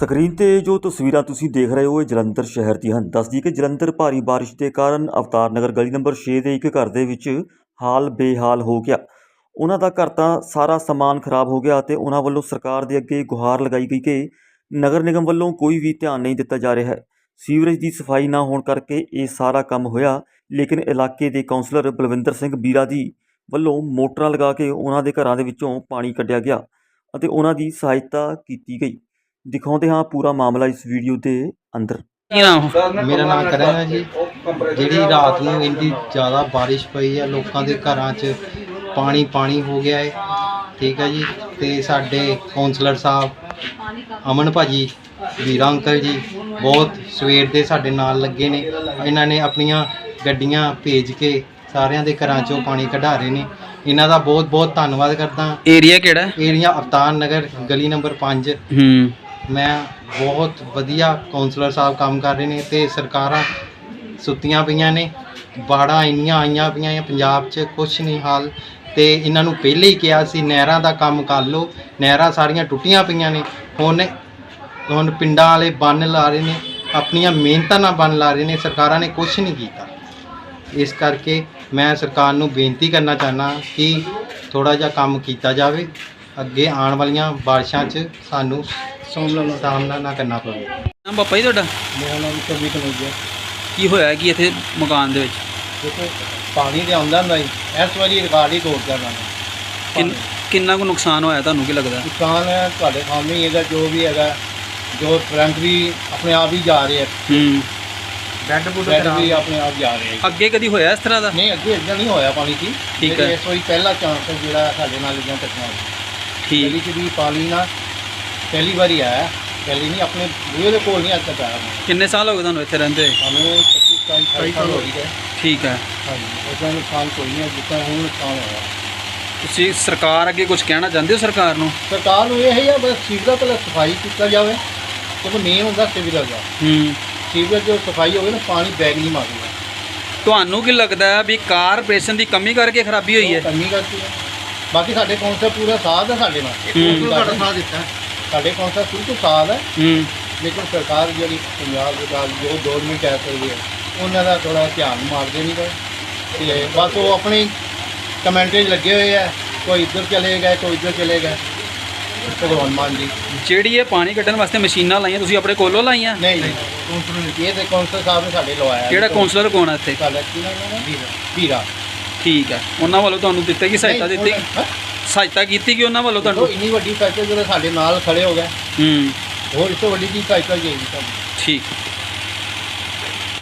Screen ਤੇ ਜੋ ਤਸਵੀਰਾਂ ਤੁਸੀਂ ਦੇਖ ਰਹੇ ਹੋ, ਇਹ ਜਲੰਧਰ ਸ਼ਹਿਰ ਦੀਆਂ ਹਨ। ਦੱਸਦੀ ਕਿ ਜਲੰਧਰ ਭਾਰੀ ਬਾਰਿਸ਼ ਦੇ ਕਾਰਨ ਅਵਤਾਰ ਨਗਰ ਗਲੀ ਨੰਬਰ 6 ਦੇ ਇੱਕ ਘਰ ਦੇ ਵਿੱਚ ਹਾਲ ਬੇਹਾਲ ਹੋ ਗਿਆ। ਉਹਨਾਂ ਦਾ ਘਰ ਤਾਂ ਸਾਰਾ ਸਮਾਨ ਖਰਾਬ ਹੋ ਗਿਆ ਤੇ ਉਹਨਾਂ ਵੱਲੋਂ ਸਰਕਾਰ ਦੇ ਅੱਗੇ ਗੁਹਾਰ ਲਗਾਈ ਗਈ ਕਿ ਨਗਰ ਨਿਗਮ ਵੱਲੋਂ ਕੋਈ ਵੀ ਧਿਆਨ ਨਹੀਂ ਦਿੱਤਾ ਜਾ ਰਿਹਾ ਹੈ। ਸੀਵਰੇਜ ਦੀ ਸਫ਼ਾਈ ਨਾ ਹੋਣ ਕਰਕੇ ਇਹ ਸਾਰਾ ਕੰਮ ਹੋਇਆ, ਲੇਕਿਨ ਇਲਾਕੇ ਦੇ ਕਾਉਂਸਲਰ ਬਲਵਿੰਦਰ ਸਿੰਘ ਬੀਰਾ ਜੀ ਵੱਲੋਂ ਮੋਟਰਾਂ ਲਗਾ ਕੇ ਉਹਨਾਂ ਦੇ ਘਰਾਂ ਦੇ ਵਿੱਚੋਂ ਪਾਣੀ ਕੱਢਿਆ ਗਿਆ ਅਤੇ ਉਹਨਾਂ ਦੀ ਸਹਾਇਤਾ ਕੀਤੀ ਗਈ। ਦਿਖਾਉਂਦੇ ਹਾਂ ਪੂਰਾ ਮਾਮਲਾ ਇਸ ਵੀਡੀਓ ਦੇ ਅੰਦਰ। ਕੀ ਨਾਮ? ਮੇਰਾ ਨਾਮ ਕਰਨ ਹੈ ਜੀ। ਜਿਹੜੀ ਰਾਤ ਨੂੰ ਇੰਨੀ ਜ਼ਿਆਦਾ ਬਾਰਿਸ਼ ਪਈ ਹੈ ਲੋਕਾਂ ਦੇ ਘਰਾਂ 'ਚ ਪਾਣੀ ਪਾਣੀ ਹੋ ਗਿਆ ਹੈ। ਠੀਕ ਹੈ ਜੀ। ਤੇ ਸਾਡੇ ਕਾਉਂਸਲਰ ਸਾਹਿਬ ਅਮਨ ਭਾਜੀ ਵੀਰਾ ਅੰਕਲ ਜੀ ਬਹੁਤ ਸਵੇਰ ਦੇ ਸਾਡੇ ਨਾਲ ਲੱਗੇ ਨੇ। ਇਹਨਾਂ ਨੇ ਆਪਣੀਆਂ ਗੱਡੀਆਂ ਭੇਜ ਕੇ ਸਾਰਿਆਂ ਦੇ ਘਰਾਂ 'ਚੋਂ ਪਾਣੀ ਕਢਾ ਰਹੇ ਨੇ। ਇਹਨਾਂ ਦਾ ਬਹੁਤ ਬਹੁਤ ਧੰਨਵਾਦ ਕਰਦਾ ਏਰੀਆ ਕਿਹੜਾ ਹੈ? ਏਰੀਆ ਅਵਤਾਰ ਨਗਰ ਗਲੀ ਨੰਬਰ 5 ਹੂੰ। ਮੈਂ ਬਹੁਤ ਵਧੀਆ ਕਾਉਂਸਲਰ ਸਾਹਿਬ ਕੰਮ ਕਰ ਰਹੇ ਨੇ ਤੇ ਸਰਕਾਰਾਂ ਸੁੱਤੀਆਂ ਪਈਆਂ ਨੇ, ਬਾੜਾਂ ਇੰਨੀਆਂ ਆਈਆਂ ਪਈਆਂ ਆ ਪੰਜਾਬ 'ਚ, ਕੁਛ ਨਹੀਂ ਹਾਲ। ਤੇ ਇਹਨਾਂ ਨੂੰ ਪਹਿਲੇ ਹੀ ਕਿਹਾ ਸੀ, ਨਹਿਰਾਂ ਦਾ ਕੰਮ ਕਰ ਲਓ, ਨਹਿਰਾਂ ਸਾਰੀਆਂ ਟੁੱਟੀਆਂ ਪਈਆਂ ਨੇ। ਹੁਣ ਹੁਣ ਪਿੰਡਾਂ ਵਾਲੇ ਬੰਨ ਲਾ ਰਹੇ ਨੇ, ਆਪਣੀਆਂ ਮਿਹਨਤਾਂ ਨਾਲ ਬੰਨ ਲਾ ਰਹੇ ਨੇ, ਸਰਕਾਰਾਂ ਨੇ ਕੁਛ ਨਹੀਂ ਕੀਤਾ। ਇਸ ਕਰਕੇ ਮੈਂ ਸਰਕਾਰ ਨੂੰ ਬੇਨਤੀ ਕਰਨਾ ਚਾਹਨਾ ਕਿ ਥੋੜਾ ਜਿਹਾ ਕੰਮ ਕੀਤਾ ਜਾਵੇ। ਅੱਗੇ ਆਉਣ ਵਾਲੀਆਂ ਬਾਰਿਸ਼ਾਂ 'ਚ ਸਾਨੂੰ ਸਾਹਮਣਾ ਨਾ ਕਰਨਾ ਪਵੇ ਨਾਮ ਪਾਪਾ ਜੀ ਤੁਹਾਡਾ? ਮੇਰਾ ਨਾਮ ਕਵੀ ਕਨੋਜਾ ਕੀ ਹੋਇਆ ਕੀ ਇੱਥੇ ਮਕਾਨ ਦੇ ਵਿੱਚ? ਦੇਖੋ ਪਾਣੀ ਤੇ ਆਉਂਦਾ ਹੁੰਦਾ ਜੀ ਇਸ ਵਾਰੀ ਰਿਕਾਰਡ ਹੀ ਤੋੜ ਜਾਣਾ ਕਿੰਨ- ਕਿੰਨਾ ਕੁ ਨੁਕਸਾਨ ਹੋਇਆ ਤੁਹਾਨੂੰ ਕੀ ਲੱਗਦਾ? ਨੁਕਸਾਨ ਹੈ ਤੁਹਾਡੇ ਸਾਹਮਣੇ ਹੀ ਹੈਗਾ ਜੋ ਵੀ ਹੈਗਾ। ਜੋ ਕਰੰਟ ਵੀ ਆਪਣੇ ਆਪ ਹੀ ਜਾ ਰਹੇ ਆ। ਹੂੰ। ਬੈੱਡ ਬੁੱਡ ਵੀ ਆਪਣੇ ਆਪ ਜਾ ਰਹੇ ਆ। ਅੱਗੇ ਕਦੀ ਹੋਇਆ ਇਸ ਤਰ੍ਹਾਂ ਦਾ? ਨਹੀਂ ਅੱਗੇ ਇਦਾਂ ਨਹੀਂ ਹੋਇਆ ਪਾਣੀ ਸੀ ਠੀਕ ਹੈ। ਇਸ ਵਾਰੀ ਪਹਿਲਾ ਚਾਂਸ ਜਿਹੜਾ ਸਾਡੇ ਨਾਲ ਇਦਾਂ ਟੱਕਣਾ ਠੀਕ। ਪਹਿਲੀ ਚ ਵੀ ਪਾਣੀ ਨਾ ਪਹਿਲੀ ਵਾਰੀ ਆਇਆ। ਪਹਿਲੀ ਨਹੀਂ ਆਪਣੇ ਬੂਹੇ ਦੇ ਕੋਲ ਨਹੀਂ ਅੱਜ ਤੱਕ ਆਇਆ ਕਿੰਨੇ ਸਾਲ ਹੋ ਗਏ ਤੁਹਾਨੂੰ ਇੱਥੇ ਰਹਿੰਦੇ? ਹੋਏ? ਸਾਨੂੰ 25 ਸਾਲ ਸਾਲ ਹੋ ਗਏ। ਠੀਕ ਹੈ। ਹਾਂਜੀ ਉਹਦਾ ਨੁਕਸਾਨ ਕੋਈ ਨਹੀਂ ਹੈ ਜਿੱਦਾਂ ਹੁਣ ਨੁਕਸਾਨ ਹੋਇਆ। ਤੁਸੀਂ ਸਰਕਾਰ ਅੱਗੇ ਕੁਝ ਕਹਿਣਾ ਚਾਹੁੰਦੇ ਹੋ ਸਰਕਾਰ ਨੂੰ? ਸਰਕਾਰ ਨੂੰ ਇਹ ਹੈ ਬਸ ਸੀਵਰੇਜ ਪਹਿਲਾਂ ਸਫ਼ਾਈ ਕੀਤਾ ਜਾਵੇ। ਕਿਉਂਕਿ ਮੇਨ ਹੁੰਦਾ ਸੀਵਰੇਜ ਦਾ। ਹੂੰ। ਸੀਵਰੇਜ ਜੋ ਸਫ਼ਾਈ ਹੋਵੇ ਨਾ ਪਾਣੀ ਬੈਗ ਨਹੀਂ ਮਾਰੇਗਾ ਤੁਹਾਨੂੰ ਕੀ ਲੱਗਦਾ ਹੈ ਵੀ ਕਾਰਪੋਰੇਸ਼ਨ ਦੀ ਕਮੀ ਕਰਕੇ ਖਰਾਬੀ ਹੋਈ ਹੈ? ਕਮੀ ਕਰਦੀ ਹੈ ਬਾਕੀ ਸਾਡੇ ਕੌਂਸਲ ਪੂਰਾ ਸਾਥ ਹੈ ਸਾਡੇ ਨਾਲ। ਹੂੰ। ਸਾਡਾ ਸਾਥ ਦਿੱਤਾ। ਸਾਡੇ ਸ਼ੁਰੂ ਤੋਂ ਸਾਥ ਹੈ। ਹੂੰ। ਲੇਕਿਨ ਸਰਕਾਰ ਜਿਹੜੀ ਪੰਜਾਬ ਸਰਕਾਰ ਜੋ ਗਵਰਨਮੈਂਟ ਹੈ ਰਹੀ ਹੈ ਉਹਨਾਂ ਦਾ ਥੋੜਾ ਧਿਆਨ ਮਾਰਦੇ ਨਹੀਂ ਗਏ ਤੇ ਬਸ ਉਹ ਆਪਣੀ ਕਮੈਂਟਰੀ ਲੱਗੇ ਹੋਏ ਆ ਕੋਈ ਇੱਧਰ ਚਲੇ ਗਏ ਕੋਈ ਇੱਧਰ ਚਲੇ ਗਏ। ਭਗਵਾਨ ਮਾਨ ਜੀ। ਜਿਹੜੀ ਇਹ ਪਾਣੀ ਕੱਢਣ ਵਾਸਤੇ ਮਸ਼ੀਨਾਂ ਲਾਈਆਂ ਤੁਸੀਂ ਆਪਣੇ ਕੋਲੋਂ ਲਾਈਆਂ? ਨਹੀਂ ਨਹੀਂ। ਕੌਂਸਲ ਇਹ ਤੇ ਕੌਂਸਲ ਸਾਹਿਬ ਨੇ ਸਾਡੇ ਲਵਾਇਆ। ਕਿਹੜਾ ਕਾਉਂਸਲਰ ਕੋਣ ਹੈ ਇੱਥੇ? ਸਾਡਾ ਕੀ ਨਾਮ ਹੈ? ਵੀਰਾ। ਠੀਕ ਹੈ ਉਹਨਾਂ ਵੱਲੋਂ ਤੁਹਾਨੂੰ ਦਿੱਤੀ ਗਈ ਸਹਾਇਤਾ ਦਿੱਤੀ? ਸਹਾਇਤਾ ਕੀਤੀ ਕਿ ਉਹਨਾਂ ਵੱਲੋਂ ਤੁਹਾਨੂੰ? ਇੰਨੀ ਵੱਡੀ ਫੈਕਟਰੀ ਜਿਹੜੇ ਸਾਡੇ ਨਾਲ ਖੜੇ ਹੋ ਗਏ ਹੂੰ। ਹੋਰ ਇਸ ਤੋਂ ਵੱਡੀ ਕੀ ਸਹਾਇਤਾ ਚਾਹੀਦੀ ਸਾਨੂੰ ਠੀਕ।